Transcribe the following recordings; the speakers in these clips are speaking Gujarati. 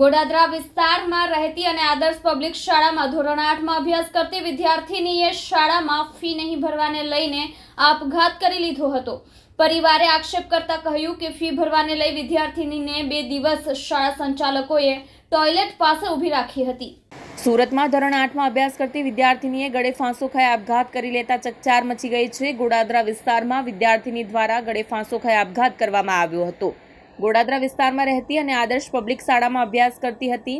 ગોડાદરા વિસ્તારમાં રહેતી અને આદર્શ પબ્લિક શાળામાં ધોરણ આઠમાં અભ્યાસ કરતી વિદ્યાર્થીનીએ શાળામાં ફી નહીં ભરવાને લઈને આપઘાત કરી લીધો હતો. પરિવારે આક્ષેપ કરતા કહ્યું કે ફી ભરવાને લઈ વિદ્યાર્થીનીને બે દિવસ શાળા સંચાલકોએ ટોયલેટ પાસે ઊભી રાખી હતી. સુરતમાં ધોરણ આઠમાં અભ્યાસ કરતી વિદ્યાર્થીનીએ ગળે ફાંસો ખાઈ આપઘાત કરી લેતા ચકચાર મચી ગઈ છે. ગોડાદરા વિસ્તારમાં વિદ્યાર્થીની દ્વારા ગળે ફાંસો ખાઈ આપઘાત કરવામાં આવ્યો હતો. ગોડાદરા વિસ્તારમાં રહેતી અને આદર્શ પબ્લિક શાળામાં અભ્યાસ કરતી હતી.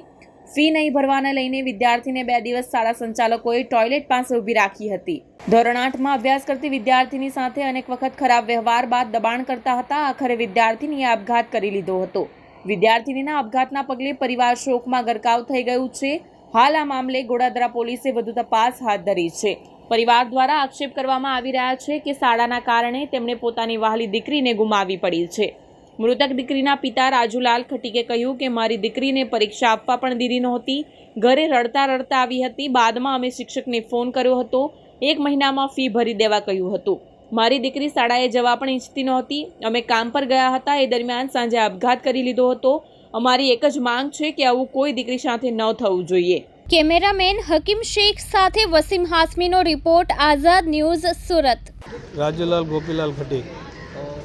ફી નહીં ભરવાને લઈને વિદ્યાર્થીને બે દિવસ શાળા સંચાલકોએ ટોયલેટ પાસે ઊભી રાખી હતી. ધોરણ આઠમાં અભ્યાસ કરતી વિદ્યાર્થીની સાથે અનેક વખત ખરાબ વ્યવહાર બાદ દબાણ કરતા હતા. આખરે વિદ્યાર્થીનીએ આપઘાત કરી લીધો હતો. વિદ્યાર્થીનીના આપઘાતના પગલે પરિવાર શોકમાં ગરકાવ થઈ ગયું છે. હાલ આ મામલે ગોડાદરા પોલીસે વધુ તપાસ હાથ ધરી છે. પરિવાર દ્વારા આક્ષેપ કરવામાં આવી રહ્યા છે કે શાળાના કારણે તેમણે પોતાની વહાલી દીકરીને ગુમાવી પડી છે. મૃતક દીકરીના પિતા રાજુલાલ ખટીકે કહ્યું કે મારી દીકરીને પરીક્ષા આપવા પણ દીધી નહોતી. ઘરે રડતા રડતા આવી હતી. બાદમાં અમે શિક્ષકને ફોન કર્યો હતો. એક મહિનામાં ફી ભરી દેવા કહ્યું હતું. મારી દીકરી શાળાએ જવા પણ ઈચ્છતી નહોતી. અમે કામ પર ગયા હતા. એ દરમિયાન સાંજે આપઘાત કરી લીધો હતો. અમારી એક જ માંગ છે કે આવું કોઈ દીકરી સાથે ન થવું જોઈએ. કેમેરામેન હકીમ શેખ સાથે વસીમ હાસમીનો રિપોર્ટ આઝાદ ન્યૂઝ સુરત. રાજુલાલ ગોપીલાલ ખટી.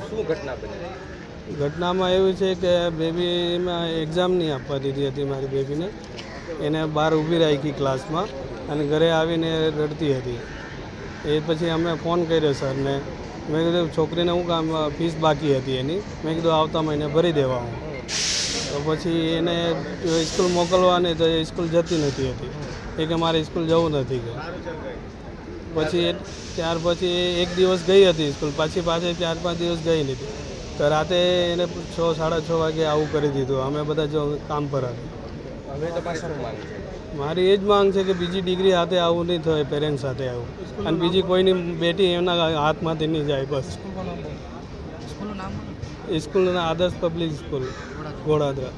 શું ઘટના બની? ઘટનામાં એવું છે કે બેબીમાં એક્ઝામ નહીં આપવા દીધી હતી મારી બેબીને. એને બહાર ઊભી રાખી ક્લાસમાં અને ઘરે આવીને રડતી હતી. એ પછી અમે ફોન કર્યો સરને. મેં કીધું, છોકરીને હું કામ, ફીસ બાકી હતી એની? મેં કીધું, આવતા મહિને ભરી દેવા હું. તો પછી એને સ્કૂલ મોકલવાની તો એ સ્કૂલ જતી નથી હતી. એ કે મારે સ્કૂલ જવું નથી કે. પછી ત્યાર પછી એક દિવસ ગઈ હતી સ્કૂલ. પાછી પાછી ચાર પાંચ દિવસ ગઈ નથી. તો રાતે એને છ સાડા છ વાગે આવું કરી દીધું. અમે બધા જો કામ પર હતા. હવે તમારે શું માંગ છે મારી એ જ માંગ છે કે બીજી ડિગ્રી હાથે આવું નહીં થાય પેરેન્ટ્સ સાથે આવું. અને બીજી કોઈની બેટી એમના હાથમાંથી નહીં જાય બસ. સ્કૂલના આદર્શ પબ્લિક સ્કૂલ ગોડાદરા.